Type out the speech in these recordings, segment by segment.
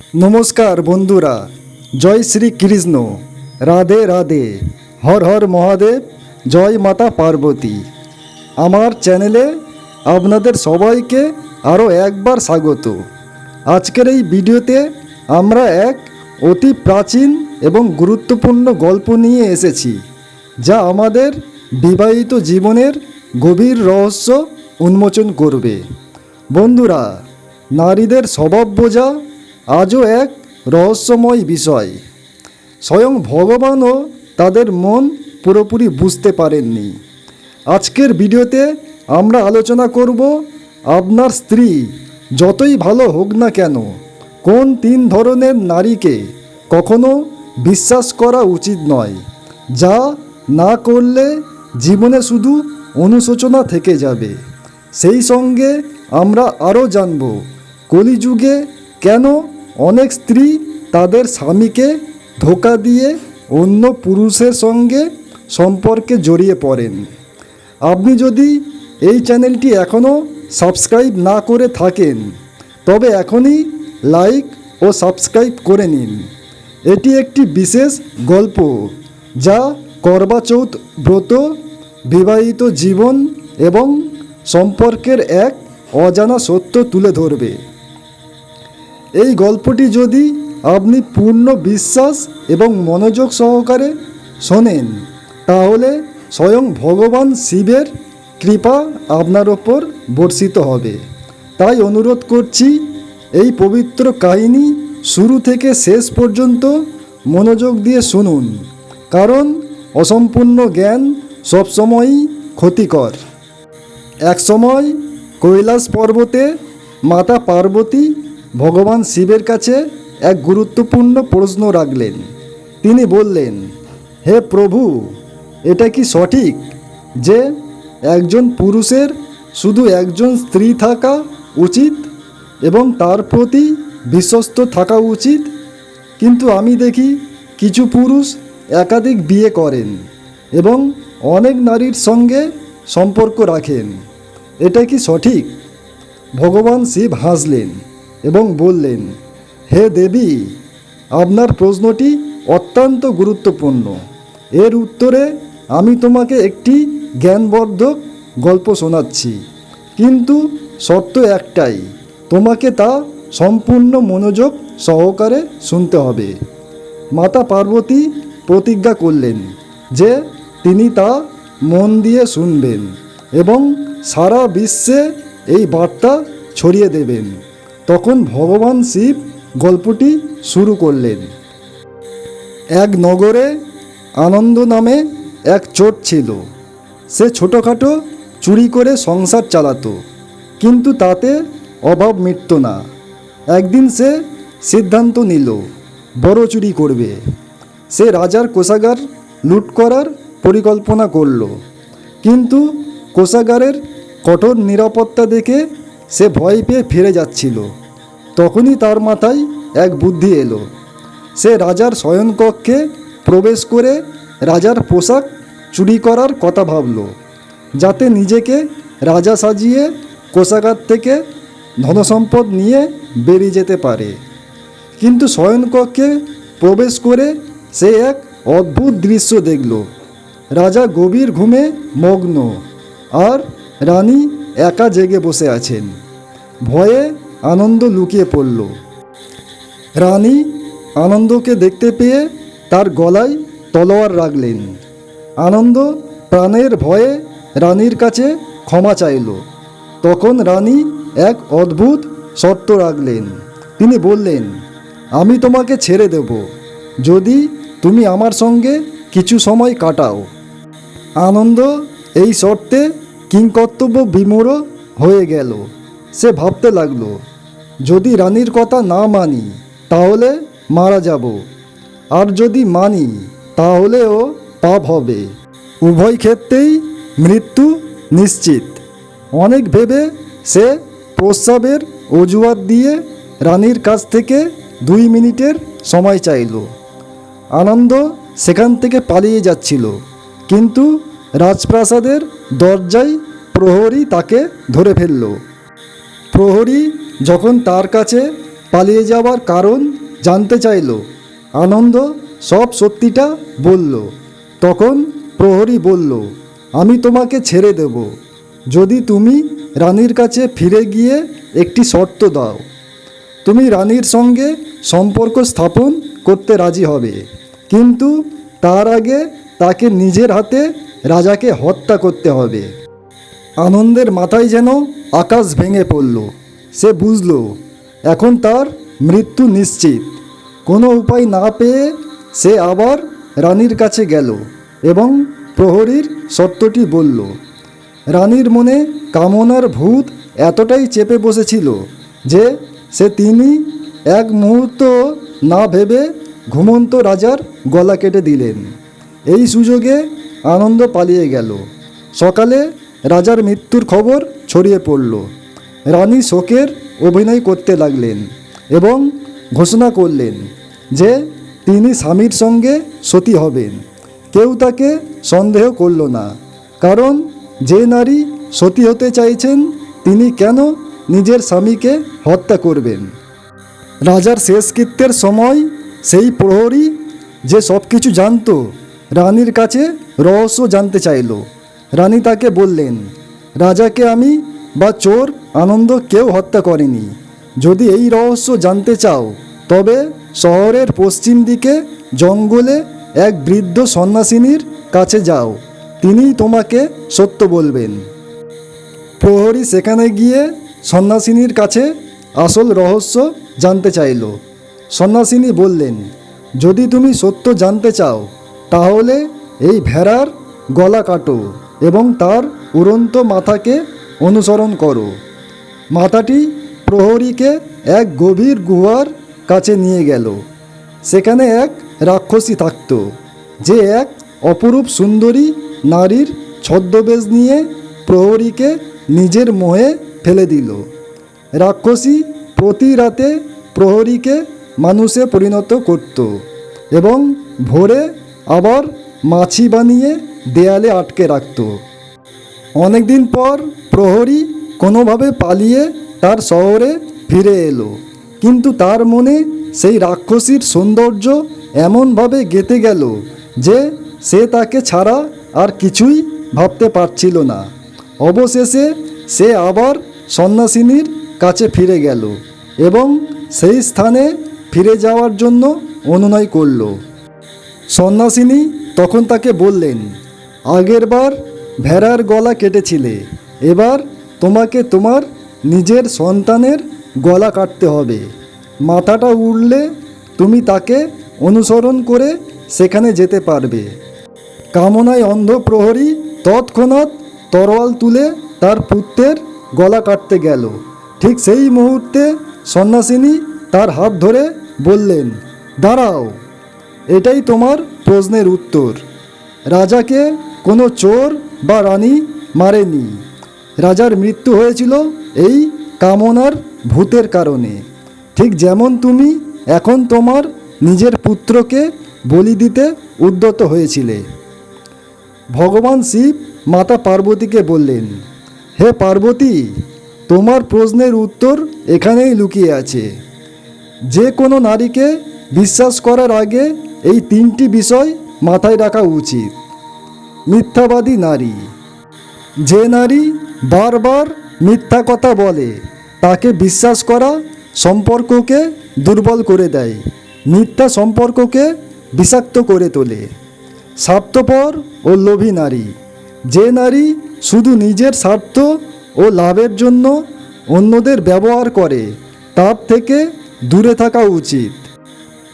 নমস্কার বন্ধুরা, জয় শ্রী কৃষ্ণ। রাধে রাধে। হর হর মহাদেব, জয় মাতা পার্বতী। আমার চ্যানেলে আপনাদের সবাইকে আরও একবার স্বাগত। আজকের এই ভিডিওতে আমরা এক অতি প্রাচীন এবং গুরুত্বপূর্ণ গল্প নিয়ে এসেছি, যা আমাদের বিবাহিত জীবনের গভীর রহস্য উন্মোচন করবে। বন্ধুরা, নারীদের স্বভাব বোঝা আজও এক রহস্যময় বিষয়। স্বয়ং ভগবানও তাদের মন পুরোপুরি বুঝতে পারেননি। আজকের ভিডিওতে আমরা আলোচনা করব আপনার স্ত্রী, যতই ভালো হোক না কেন, কোন তিন ধরনের নারীকে কখনো বিশ্বাস করা উচিত নয়, যা না করলে জীবনে শুধু অনুশোচনা থেকে যাবে। সেই সঙ্গে আমরা আরও জানব, কলিযুগে কেন অনেক স্ত্রী তাদের স্বামীকে ধোকা দিয়ে অন্য পুরুষের সঙ্গে সম্পর্কে জড়িয়ে পড়েন। আপনি যদি এই চ্যানেলটি এখনও সাবস্ক্রাইব না করে থাকেন, তবে এখনই লাইক ও সাবস্ক্রাইব করে নিন। এটি একটি বিশেষ গল্প যা করবা চৌথ ব্রত, বিবাহিত জীবন এবং সম্পর্কের এক অজানা সত্য তুলে ধরবে। এই গল্পটি যদি আপনি পূর্ণ বিশ্বাস এবং মনোযোগ সহকারে শোনেন, তাহলে স্বয়ং ভগবান শিবের কৃপা আপনার ওপর বর্ষিত হবে। তাই অনুরোধ করছি, এই পবিত্র কাহিনী শুরু থেকে শেষ পর্যন্ত মনোযোগ দিয়ে শুনুন, কারণ অসম্পূর্ণ জ্ঞান সবসময়ই ক্ষতিকর। একসময় কৈলাস পর্বতে মাতা পার্বতী ভগবান শিবের কাছে এক গুরুত্বপূর্ণ প্রশ্ন রাখলেন। তিনি বললেন, হে প্রভু, এটা কি সঠিক যে একজন পুরুষের শুধু একজন স্ত্রী থাকা উচিত এবং তার প্রতি বিশ্বস্ত থাকা উচিত? কিন্তু আমি দেখি কিছু পুরুষ একাধিক বিয়ে করেন এবং অনেক নারীর সঙ্গে সম্পর্ক রাখেন। এটা কি সঠিক? ভগবান শিব হাসলেন। এবং বললেন, হে দেবী, আপনার প্রশ্নটি অত্যন্ত গুরুত্বপূর্ণ। এর উত্তরে আমি তোমাকে একটি জ্ঞানবর্ধক গল্প শোনাচ্ছি। কিন্তু শর্ত একটাই, তোমাকে তা সম্পূর্ণ মনোযোগ সহকারে শুনতে হবে। মাতা পার্বতী প্রতিজ্ঞা করলেন যে তিনি তা মন দিয়ে শুনবেন এবং সারা বিশ্বে এই বার্তা ছড়িয়ে দেবেন। তখন ভগবান শিব গল্পটি শুরু করলেন। এক নগরে আনন্দ নামে এক চোর ছিল। সে ছোটোখাটো চুরি করে সংসার চালাতো, কিন্তু তাতে অভাব মিটত না। একদিন সে সিদ্ধান্ত নিল, বড় চুরি করবে। সে রাজার কোষাগার লুট করার পরিকল্পনা করল, কিন্তু কোষাগারের কঠোর নিরাপত্তা দেখে সে ভয় পেয়ে ফিরে যাচ্ছিল। তখনই তার মাথায় এক বুদ্ধি এলো। সে রাজার শয়নকক্ষে প্রবেশ করে রাজার পোশাক চুরি করার কথা ভাবল, যাতে নিজেকে রাজা সাজিয়ে কোষাগার থেকে ধনসম্পদ নিয়ে বেরিয়ে যেতে পারে। কিন্তু শয়নকক্ষে প্রবেশ করে সে এক অদ্ভুত দৃশ্য দেখল। রাজা গভীর ঘুমে মগ্ন, আর রানী একা জেগে বসে আছেন। ভয়ে আনন্দ লুকিয়ে পড়ল। রানী আনন্দকে দেখতে পেয়ে তার গলায় তলোয়ার রাখলেন। আনন্দ প্রাণের ভয়ে রানীর কাছে ক্ষমা চাইল। তখন রানী এক অদ্ভুত শর্ত রাখলেন। তিনি বললেন, আমি তোমাকে ছেড়ে দেব। যদি তুমি আমার সঙ্গে কিছু সময় কাটাও। আনন্দ এই শর্তে কিংকর্তব্য বিমূঢ় হয়ে গেল। সে ভাবতে লাগল, যদি রানীর কথা না মানি, তাহলে মারা যাব। আর যদি মানি, তাহলেও পাপ হবে। উভয় ক্ষেত্রেই মৃত্যু নিশ্চিত। অনেক ভেবে সে প্রস্রাবের অজুহাত দিয়ে রানীর কাছ থেকে দুই মিনিটের সময় চাইল। আনন্দ সেখান থেকে পালিয়ে যাচ্ছিল, কিন্তু রাজপ্রাসাদের দরজায় প্রহরী তাকে ধরে ফেলল। প্রহরী যখন তার কাছে পালিয়ে যাওয়ার কারণ জানতে চাইল, আনন্দ সব সত্যিটা বলল। তখন প্রহরী বলল, আমি তোমাকে ছেড়ে দেব। যদি তুমি রানীর কাছে ফিরে গিয়ে একটি শর্ত দাও, তুমি রানীর সঙ্গে সম্পর্ক স্থাপন করতে রাজি হবে। কিন্তু তার আগে তাকে নিজের হাতে রাজাকে হত্যা করতে হবে। আনন্দের মাথায় যেন আকাশ ভেঙে পড়ল। সে বুঝল, এখন তার মৃত্যু নিশ্চিত। কোনো উপায় না পেয়ে সে আবার রানীর কাছে গেল এবং প্রহরীর সত্যটি বলল, রানীর মনে কামনার ভূত এতটাই চেপে বসেছিল যে সে তিনি এক মুহূর্ত না ভেবে ঘুমন্ত রাজার গলা কেটে দিলেন। এই সুযোগে আনন্দ পালিয়ে গেল। সকালে রাজার মৃত্যুর খবর ছড়িয়ে পড়ল। রানী শোকের অভিনয় করতে লাগলেন এবং ঘোষণা করলেন যে তিনি স্বামীর সঙ্গে সতী হবেন। কেউ তাকে সন্দেহ করল না, কারণ যে নারী সতী হতে চাইছেন, তিনি কেন নিজের স্বামীকে হত্যা করবেন? রাজার শেষকৃত্যের সময় সেই প্রহরী যে সব কিছু জানতো, রানীর কাছে রহস্য জানতে চাইল। রানী তাকে বললেন, রাজাকে আমি বা চোর, আনন্দ কেউ হত্যা করেনি। যদি এই রহস্য জানতে চাও, তবে শহরের পশ্চিম দিকে জঙ্গলে এক বৃদ্ধ সন্ন্যাসিনীর কাছে যাও। তিনিই তোমাকে সত্য বলবেন। প্রহরী সেখানে গিয়ে সন্ন্যাসিনীর কাছে আসল রহস্য জানতে চাইল। সন্ন্যাসিনী বললেন, যদি তুমি সত্য জানতে চাও, তাহলে এই ভেড়ার গলা কাটো। এবং তার উড়ন্ত মাথাকে অনুসরণ করো। মাথাটি প্রহরীকে এক গভীর গুহার কাছে নিয়ে গেল। সেখানে এক রাক্ষসী থাকত, যে এক অপরূপ সুন্দরী নারীর ছদ্মবেশ নিয়ে প্রহরীকে নিজের মোহে ফেলে দিল। রাক্ষসী প্রতি রাতে প্রহরীকে মানুষে পরিণত করত এবং ভোরে আবার মাছি বানিয়ে দেয়ালে আটকে রাখত। অনেকদিন পর প্রহরী কোনোভাবে পালিয়ে তার শহরে ফিরে এলো। কিন্তু তার মনে সেই রাক্ষসীর সৌন্দর্য এমনভাবে গেঁথে গেল যে সে তাকে ছাড়া আর কিছুই ভাবতে পারছিল না। অবশেষে সে আবার সন্ন্যাসিনীর কাছে ফিরে গেল এবং সেই স্থানে ফিরে যাওয়ার জন্য অনুনয় করল। সন্ন্যাসিনী তখন তাকে বললেন আগেরবার ভেড়ার গলা কেটেছিলে, এবার তোমাকে তোমার নিজের সন্তানের গলা কাটতে হবে। মাথাটা উড়লে তুমি তাকে অনুসরণ করে সেখানে যেতে পারবে। কামনায় অন্ধ প্রহরী তৎক্ষণাৎ তরোয়াল তুলে তার পুত্রের গলা কাটতে গেল। ঠিক সেই মুহূর্তে সন্ন্যাসিনী তার হাত ধরে বললেন, দাঁড়াও। এটাই তোমার প্রশ্নের উত্তর। রাজাকে কোনো চোর বা রানী মারেনি। রাজার মৃত্যু হয়েছিল এই কামনার ভূতের কারণে। ঠিক যেমন তুমি এখন তোমার নিজের পুত্রকে বলি দিতে উদ্যত হয়েছিলে। ভগবান শিব মাতা পার্বতীকে বললেন, হে পার্বতী, তোমার প্রশ্নের উত্তর এখানেই লুকিয়ে আছে। যে কোনো নারীকে বিশ্বাস করার আগে এই তিনটি বিষয় মাথায় রাখা উচিত। মিথ্যাবাদী নারী। যে নারী বারবার মিথ্যা কথা বলে, তাকে বিশ্বাস করা সম্পর্ককে দুর্বল করে দেয়, মিথ্যা সম্পর্ককে বিষাক্ত করে তোলে। স্বার্থপর ও লোভী নারী। যে নারী শুধু নিজের স্বার্থ ও লাভের জন্য অন্যদের ব্যবহার করে, তার থেকে দূরে থাকা উচিত।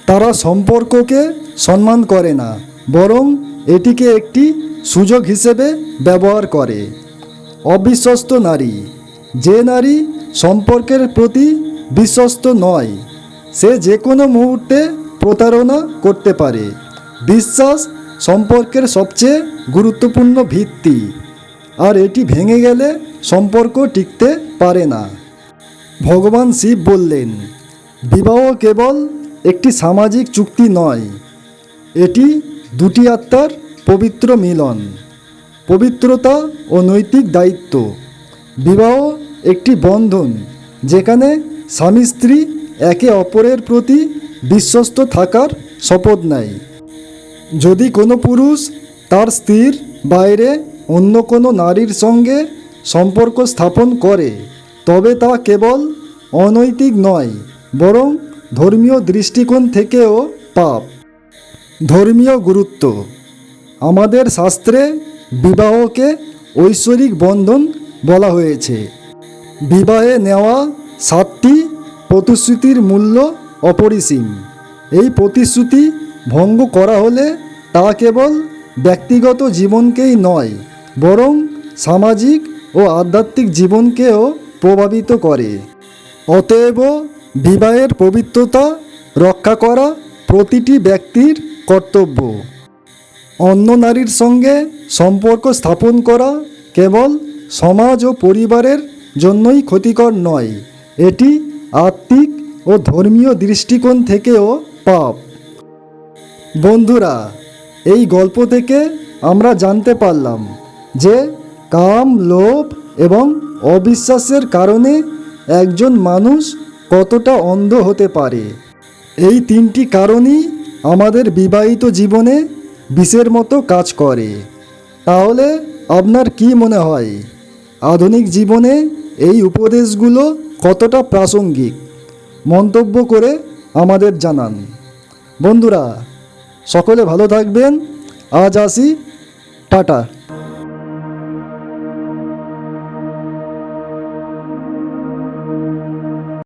তারা সম্পর্ককে সম্মান করে না, বরং এটিকে একটি সুযোগ হিসেবে ব্যবহার করে। অবিশ্বস্ত নারী, যে নারী সম্পর্কের প্রতি বিশ্বস্ত নয়, সে যে কোনো মুহূর্তে প্রতারণা করতে পারে। বিশ্বাস সম্পর্কের সবচেয়ে গুরুত্বপূর্ণ ভিত্তি, আর এটি ভেঙে গেলে সম্পর্ক টিকতে পারে না। ভগবান শিব বললেন, বিবাহ কেবল একটি সামাজিক চুক্তি নয়, এটি দুটি আত্মার পবিত্র মিলন, পবিত্রতা ও নৈতিক দায়িত্ব। বিবাহ একটি বন্ধন, যেখানে স্বামী স্ত্রী একে অপরের প্রতি বিশ্বস্ত থাকার শপথ নেয়। যদি কোনো পুরুষ তার স্ত্রীর বাইরে অন্য কোনো নারীর সঙ্গে সম্পর্ক স্থাপন করে, তবে তা কেবল অনৈতিক নয়, বরং ধর্মীয় দৃষ্টিকোণ থেকেও পাপ। ধর্মীয় গুরুত্ব আমাদের শাস্ত্রে বিবাহকে ঐশ্বরিক বন্ধন বলা হয়েছে। বিবাহে নেওয়া সাতটি প্রতিশ্রুতির মূল্য অপরিসীম। এই প্রতিশ্রুতি ভঙ্গ করা হলে তা কেবল ব্যক্তিগত জীবনকেই নয়, বরং সামাজিক ও আধ্যাত্মিক জীবনকেও প্রভাবিত করে। অতএব বিবাহের পবিত্রতা রক্ষা করা প্রতিটি ব্যক্তির কর্তব্য। অন্য নারীর সঙ্গে সম্পর্ক স্থাপন করা কেবল সমাজ ও পরিবারের জন্যই ক্ষতিকর নয়। এটি আত্মিক ও ধর্মীয় দৃষ্টিকোণ থেকেও পাপ। বন্ধুরা, এই গল্প থেকে আমরা জানতে পারলাম যে কাম, লোভ এবং অবিশ্বাসের কারণে একজন মানুষ কতটা অন্ধ হতে পারে। এই তিনটি কারণই আমাদের বিবাহিত জীবনে বিষের মতো কাজ করে। তাহলে আপনার কি মনে হয়? আধুনিক জীবনে এই উপদেশগুলো কতটা প্রাসঙ্গিক? মন্তব্য করে আমাদের জানান। বন্ধুরা, সকলে ভালো থাকবেন। আজ আসি। টাটা।